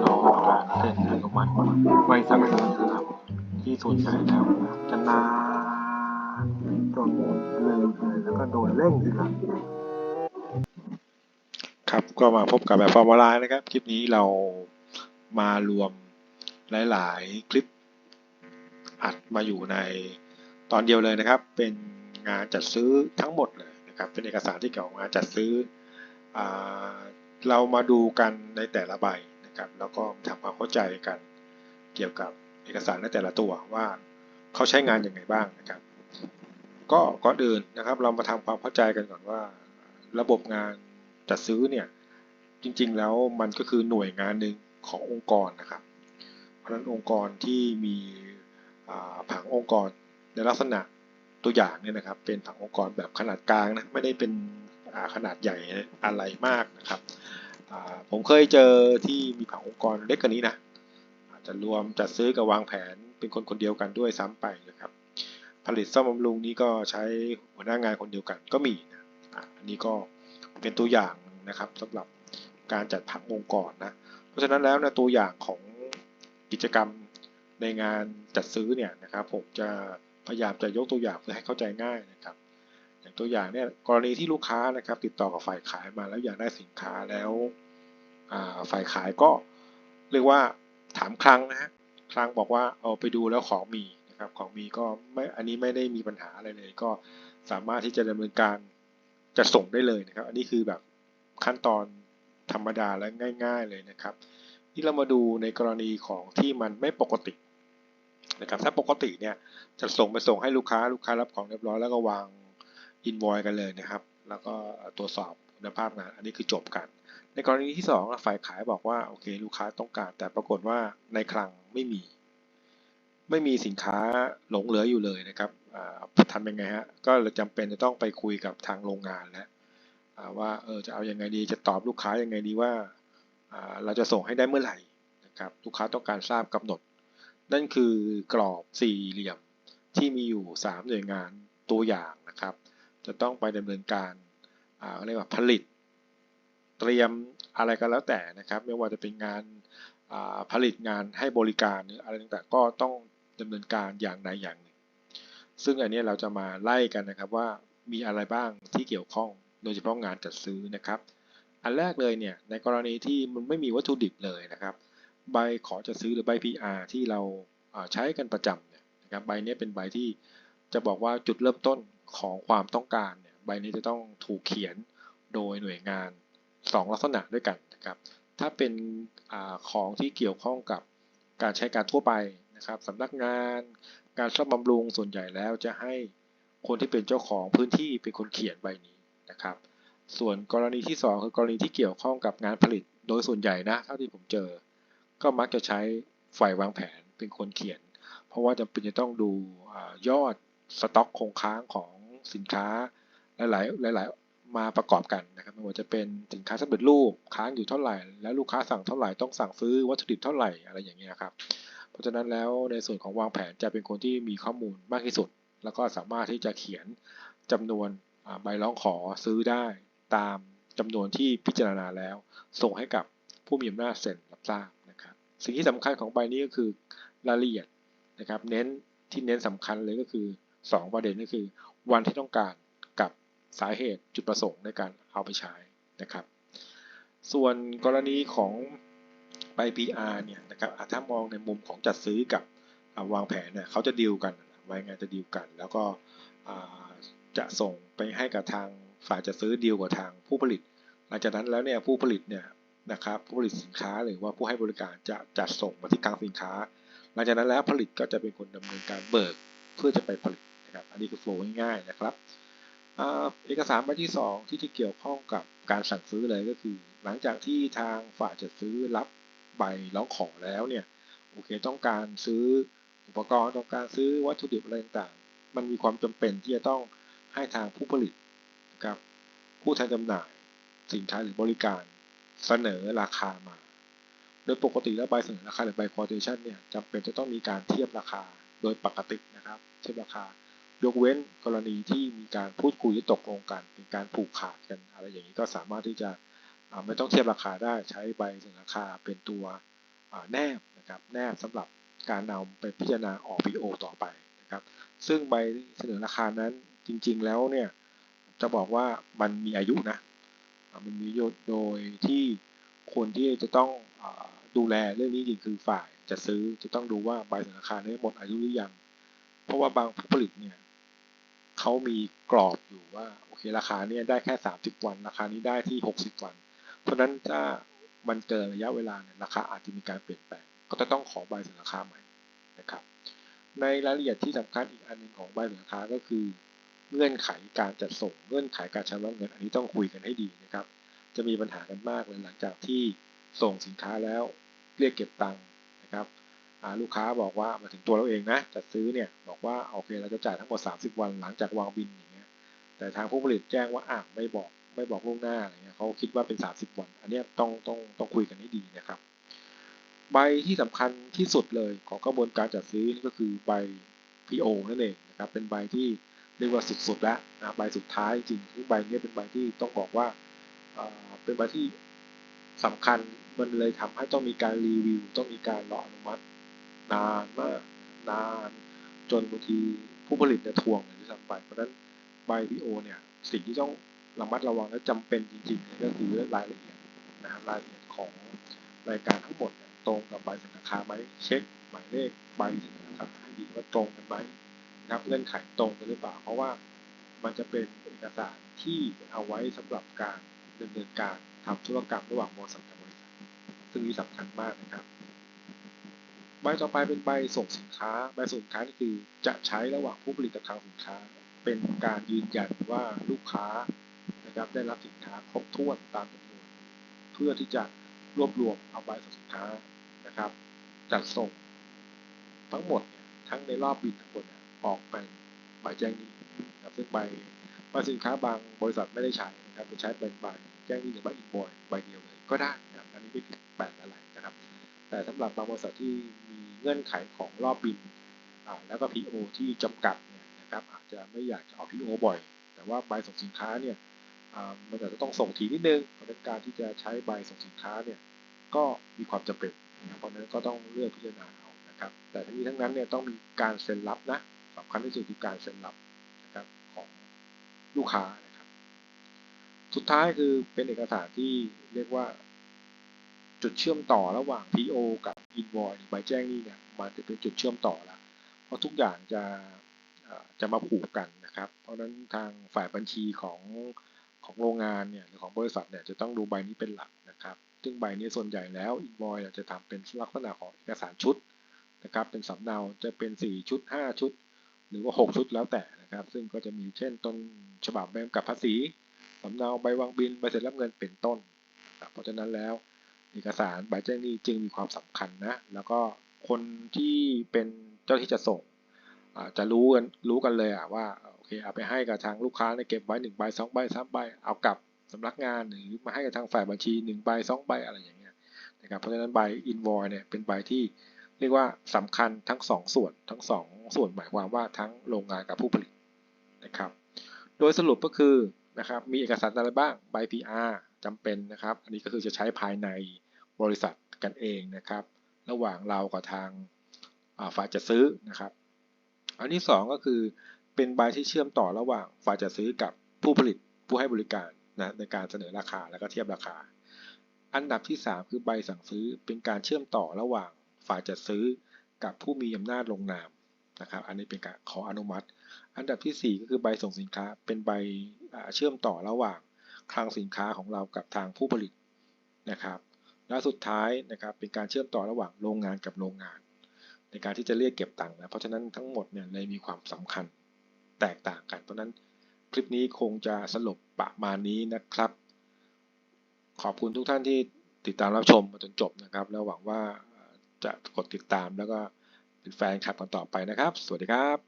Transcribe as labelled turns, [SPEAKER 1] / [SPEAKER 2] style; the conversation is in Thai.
[SPEAKER 1] เรอการเซ็นอนุมัติใบสั่งซื้อครับที่ส่วนใหญ่แล้วจะนานจนลืมเลยแล้วก็โดนเร่งทีหลัง
[SPEAKER 2] ครับก็มาพบกับแบบฟอร์มอลไลน์นะครับ คลิปนี้เรามารวมหลาย ๆ คลิปอัดมาอยู่ในตอนเดียวเลยนะครับ เป็นงานจัดซื้อทั้งหมดเลยนะครับ เป็นเอกสารที่เกี่ยวกับงานจัดซื้ออ เรามาดูกันในแต่ละใบนะครับ แล้วก็ทำความเข้าใจกันเกี่ยวกับเอกสารในแต่ละตัวว่าเขาใช้งานยังไงบ้างนะครับ ก็ก่อนอื่นนะครับ เรามาทำความเข้าใจกันก่อนว่า ระบบงานจัดซื้อเนี่ยจริงๆแล้วมันก็คือหน่วยงานหนึ่งขององค์กรนะครับ เพราะฉะนั้นองค์กรที่มีผังองค์กรในลักษณะตัวอย่างเนี่ยนะครับ เป็นผังองค์กรแบบขนาดกลางนะไม่ได้เป็นขนาดใหญ่อะไรมากนะครับ ผมเคยเจอที่มีผังองค์กรเล็กกว่านี้นะอาจจะรวมจัดซื้อกับวางแผนเป็นคนคนเดียวกันด้วยซ้ำไปนะครับ ผลิตซ่อมบำรุงนี้ก็ใช้หัวหน้างานคนเดียวกันก็มีนะอันนี้ก็เป็นตัวอย่างนะครับสำหรับการจัดผังองค์กรนะเพราะฉะนั้นแล้วนะตัวอย่างของกิจกรรมในงานจัดซื้อเนี่ยนะครับ ผมจะพยายามจะยกตัวอย่างเพื่อให้เข้าใจง่ายนะครับอย่างตัวอย่างเนี่ยกรณีที่ลูกค้านะครับ ติดต่อกับฝ่ายขายมาแล้วอยากได้สินค้าแล้ว ฝ่ายขายก็เรียกว่าถามครั้งนะฮะครั้งบอกว่าเอาไปดูแล้วของมีนะครับของมีก็ไม่อันนี้ไม่ได้มีปัญหาอะไรเลย ก็สามารถที่จะดำเนินการจะส่งได้เลยนะครับ อันนี้คือแบบขั้นตอนธรรมดาและง่าย ๆเลยนะครับที่เรามาดูในกรณีของที่มันไม่ปกตินะครับถ้าปกติเนี่ยจะส่งไปส่งให้ลูกค้าลูกค้ารับของเรียบร้อยแล้วก็วางอินวอยกันเลยนะครับ แล้วก็ตรวจสอบคุณภาพงาน อันนี้คือจบกัน ในกรณีที่สองฝ่ายขายบอกว่าโอเคลูกค้าต้องการ แต่ปรากฏว่าในคลังไม่มี ไม่มีสินค้าหลงเหลืออยู่เลยนะครับทำยังไงฮะก็เลยจำเป็นจะต้องไปคุยกับทางโรงงานแล้วว่าเออจะเอาอยังไงดีจะตอบลูกค้ายังไงดีว่าเราจะส่งให้ได้เมื่อไหร่นะครับลูกค้าต้องการทราบกำหนด นั่นคือกรอบสี่เหลี่ยมที่มีอยู่ 3 หน่วยงานตัวอย่างนะครับ จะต้องไปดำเนินการอ่าเรียกว่าผลิต เตรียมอะไรก็แล้วแต่นะครับ ไม่ว่าจะเป็นงานาผลิตงานให้บริการหรืออะไรต่างๆ ก็ต้องดำเนินการอย่างใดอย่างหนึ่ง ซึ่งอันนี้เราจะมาไล่กันนะครับว่ามีอะไรบ้างที่เกี่ยวข้อง โดยเฉพาะงานจัดซื้อนะครับ อันแรกเลยเนี่ยในกรณีที่มันไม่มีวัตถุดิบเลยนะครับ ใบขอจะซื้อหรือใบ PR ที่เราาใช้กันประจำเนี่ยนะครับใบนี้เป็นใบที่จะบอกว่าจุดเริ่มต้นของความต้องการเนี่ยใบนี้จะต้องถูกเขียนโดยหน่วยงาน 2 ลักษณะด้วยกันนะครับถ้าเป็นอของที่เกี่ยวข้องกับการใช้การทั่วไปนะครับสำนักงานการซ่อมบำรุงส่วนใหญ่แล้วจะให้คนที่เป็นเจ้าของพื้นที่เป็นคนเขียนใบนี้นะครับ ส่วนกรณีที่ 2 คือกรณีที่เกี่ยวข้องกับงานผลิต โดยส่วนใหญ่นะเท่าที่ผมเจอ ก็มักจะใช้ฝ่ายวางแผนเป็นคนเขียน เพราะว่าจำเป็นจะต้องดูอยอดสต็อกคงค้างของสินค้าหลายๆหลายๆ มาประกอบกันนะครับไม่ว่าจะเป็นสินค้าสำเร็จรูปค้างอยู่เท่าไหร่ แล้วลูกค้าสั่งเท่าไหร่ต้องสั่งซื้อวัตถุดิบเท่าไหร่อะไรอย่างเงี้ยครับเพราะฉะนั้นแล้วในส่วนของวางแผนจะเป็นคนที่มีข้อมูลมากที่สุด แล้วก็สามารถที่จะเขียนจำนวนใบร้องขอซื้อได้ตามจำนวนที่พิจารณาแล้ว ส่งให้กับผู้มีอำนาจเซ็นรับทราบนะครับ สิ่งที่สำคัญของใบนี้ก็คือรายละเอียดนะครับ เน้นที่เน้นสำคัญเลยก็คือ 2 ประเด็นก็คือ วันที่ต้องการกับ สาเหตุจุดประสงค์ในการเอาไปใช้นะครับ ส่วนกรณีของใบ PR เนี่ยนะครับถ้ามองในมุมของจัดซื้อกับวางแผนเนี่ยเขาจะดีลกันไว้ไงจะดีลกัน แล้วก็จะส่งไปให้กับทางฝ่ายจัดซื้อดีลกับทางผู้ผลิต หลังจากนั้นแล้วเนี่ยผู้ผลิตเนี่ยนะครับผู้ผลิตสินค้าหรือว่าผู้ให้บริการจะจัดส่งมาที่คลังสินค้า หลังจากนั้นแล้วผลิตก็จะเป็นคนดำเนินการเบิกเพื่อจะไปผลิตนะครับ อันนี้คือโฟล์ง่ายๆนะครับ เอกสารใบที่ 2 ที่จะเกี่ยวข้องกับการสั่งซื้อเลยก็คือ หลังจากที่ทางฝ่ายจัดซื้อรับใบร้องขอแล้วเนี่ยโอเคต้องการซื้ออุปกรณ์ต้องการซื้อวัตถุดิบอะไรต่างๆมันมีความจำเป็นที่จะต้องให้ทางผู้ผลิตนะครับผู้แทนจำหน่าย สินค้าหรือบริการเสนอราคามา โดยปกติแล้วใบเสนอราคาหรือใบ quotation เนี่ยจำเป็นจะต้องมีการเทียบราคาโดยปกตินะครับ เทียบราคา ยกเว้นกรณีที่มีการพูดคุยและตกลงกันเป็นการผูกขาดกันอะไรอย่างนี้ก็สามารถที่จะไม่ต้องเทียบราคาได้ใช้ใบเสนอราคาเป็นตัวแนบนะครับแนบสำหรับการนำไปพิจารณาออก PO ต่อไปนะครับ ซึ่งใบเสนอราคานั้นจริง ๆ แล้วเนี่ยจะบอกว่ามันมีอายุนะมันมีอายุโดยที่คนที่จะต้องอดูแลเรื่องนี้จริงคือฝ่ายจะซื้อจะต้องดูว่าใบเสนอราคานี้หมดอายุหรือยัง เพราะว่าบางผู้ผลิตเนี่ย เขามีกรอบอยู่ว่าโอเคราคาเนี่ยได้แค่ 30 วัน ราคานี้ได้ที่ 60 วัน เพราะนั้นถ้ามันเกินระยะเวลาเนี่ยราคาอาจจะมีการเปลี่ยนแปลง ก็จะต้องขอใบเสนอราคาใหม่นะครับ ในรายละเอียดที่สำคัญอีกอันหนึ่งของใบเสนอราคาก็คือ เงื่อนไขการจัดส่งเงื่อนไขการชำระเงิน อันนี้ต้องคุยกันให้ดีนะครับ จะมีปัญหากันมากเลยหลังจากที่ส่งสินค้าแล้วเรียกเก็บตังค์นะครับ ลูกค้าบอกว่ามาถึงตัวเราเองนะจัดซื้อเนี่ยบอกว่าโอเคเราจะจ่ายทั้งหมด 30 วันหลังจากวางบินอย่างเงี้ยแต่ทางผู้ผลิตแจ้งว่าอะไม่บอกไม่บอกล่วงหน้าอะไรเงี้ยเขาคิดว่าเป็น 30 วัน อันนี้ต้องต้องต้องคุยกันให้ดีนะครับ ใบที่สำคัญที่สุดเลยของกระบวนการจัดซื้อนี่ก็คือใบ PO นั่นเองนะครับเป็นใบที่เรียกว่าสุดๆแล้วนะใบสุดท้ายจริงที่งใบนี้เป็นใบที่ต้องบอกว่าเออเป็นใบที่สำคัญมันเลยทำให้ต้องมีการรีวิว ต้องมีการรออนุมัติ นานมากนาน จนบางทีผู้ผลิตเนี่ยทวงเลยที่ทำไปเพราะฉะนั้นใบ PO เนี่ยสิ่งที่ต้องระมัดระวังและจำเป็นจริงๆก็คือรายละเอียดนะครับรายละเอียดของรายการทั้งหมดเนี่ยตรงกับใบเสนอราคาไหมเช็คหมายเลขใบเสนอราคาให้ดีว่าตรงกันไหมนะครับเงื่อนไขตรงกันหรือเปล่า เพราะว่ามันจะเป็นเอกสารที่เอาไว้สำหรับการดำเนินการทำธุรกรรมระหว่างบริษัทกับบริษัท ซึ่งนี้สำคัญมากนะครับ ใบต่อไปเป็นใบส่งสินค้า ใบส่งสินค้านี่คือจะใช้ระหว่างผู้ผลิตกับทางสินค้า เป็นการยืนยันว่าลูกค้านะครับได้รับสินค้าครบถ้วนตามจำนวนเพื่อที่จะรวบรวมเอาใบส่งสินค้านะครับ จัดส่งทั้งหมดเนี่ยทั้งในรอบบินทั้งหมดเนี่ยออกเป็นใบแจ้งหนี้นะครับซึ่งใบใบสินค้าบางบริษัทไม่ได้ใช้นะครับจะใช้เป็นใบแจ้งหนี้หรือใบอินบอยใบเดียวเลยก็ได้นะครับอันนี้ไม่ผิดแปลกอะไรนะครับ แต่สำหรับบางบริษัทที่ งื่อนไขของรอบบิน แล้วก็ PO ที่จำกัดเนี่ยนะครับอาจจะไม่อยากจะเอา PO บ่อย แต่ว่าใบส่งสินค้าเนี่ยอ่ามันอาจจะต้องส่งทีนิดนึง เพราะนั้นการที่จะใช้ใบส่งสินค้าเนี่ยก็มีความจำเป็นนะเพราะฉะนั้นก็ต้องเลือกพิจารณาเอานะครับ แต่ทั้งนี้ทั้งนั้นเนี่ยต้องมีการเซ็นรับนะสำคัญที่สุดคือการเซ็นรับนะครับของลูกค้านะครับ สุดท้ายคือเป็นเอกสารที่เรียกว่า จุดเชื่อมต่อระหว่าง PO กับ Invoice หรือใบแจ้งหนี้เนี่ยมันจะเป็นจุดเชื่อมต่อแล้วเพราะทุกอย่างจะจะมาผูกกันนะครับ เพราะฉะนั้นทางฝ่ายบัญชีของของโรงงานเนี่ยหรือของบริษัทเนี่ยจะต้องดูใบนี้เป็นหลักนะครับ ซึ่งใบนี้ส่วนใหญ่แล้ว Invoice เนี่ยจะทำเป็นลักษณะของเอกสารชุดนะครับ เป็นสำเนาจะเป็น 4 ชุด 5 ชุด หรือว่า 6 ชุดแล้วแต่นะครับ ซึ่งก็จะมีเช่นต้นฉบับใบกำกับภาษีสำเนาใบวางบินใบเสร็จรับเงินเป็นต้นนะครับเพราะฉะนั้นแล้ว เอกสารใบแจ้งหนี้จึงมีความสำคัญนะ แล้วก็คนที่เป็นเจ้าที่จะส่งจะรู้กันรู้กันเลยอะว่าโอเคเอาไปให้กับทางลูกค้าเนี่ยเก็บไว้หนึ่งใบสองใบสามใบเอากลับสำนักงานหรือมาให้กับทางฝ่ายบัญชีหนึ่งใบสองใบอะไรอย่างเงี้ยนะครับเพราะฉะนั้นใบอินวอยเนี่ยเป็นใบที่เรียกว่าสำคัญทั้งสองส่วนทั้งสองส่วนหมายความว่าทั้งโรงงานกับผู้ผลิตนะครับ โดยสรุปก็คือนะครับมีเอกสารอะไรบ้างใบ PR จำเป็นนะครับ อันนี้ก็คือจะใช้ภายใน บริษัทกันเองนะครับ ระหว่างเรากับทางาฝ่ายจัดซื้อนะครับ อันที่สองก็คือเป็นใบที่เชื่อมต่อระหว่างฝ่ายจัดซื้อกับผู้ผลิตผู้ให้บริการนะในการเสนอราคาแล้วก็เทียบราคา อันดับที่สามคือใบสั่งซื้อเป็นการเชื่อมต่อระหว่างฝ่ายจัดซื้อกับผู้มีอำนาจลงนามนะครับ อันนี้เป็นการขออนุมัติ อันดับที่สี่ก็คือใบส่งสินค้า เป็นใบเชื่อมต่อระหว่างคลังสินค้าของเรากับทางผู้ผลิตนะครับ และสุดท้ายนะครับเป็นการเชื่อมต่อระหว่างโรงงานกับโรงงาน ในการที่จะเรียกเก็บตังค์นะเพราะฉะนั้นทั้งหมดเนี่ยเลยมีความสำคัญแตกต่างกัน เพราะฉะนั้นคลิปนี้คงจะสรุปประมาณนี้นะครับ ขอบคุณทุกท่านที่ติดตามรับชมมาจนจบนะครับ แล้วหวังว่าจะกดติดตามแล้วก็เป็นแฟนคลับกันต่อไปนะครับ สวัสดีครับ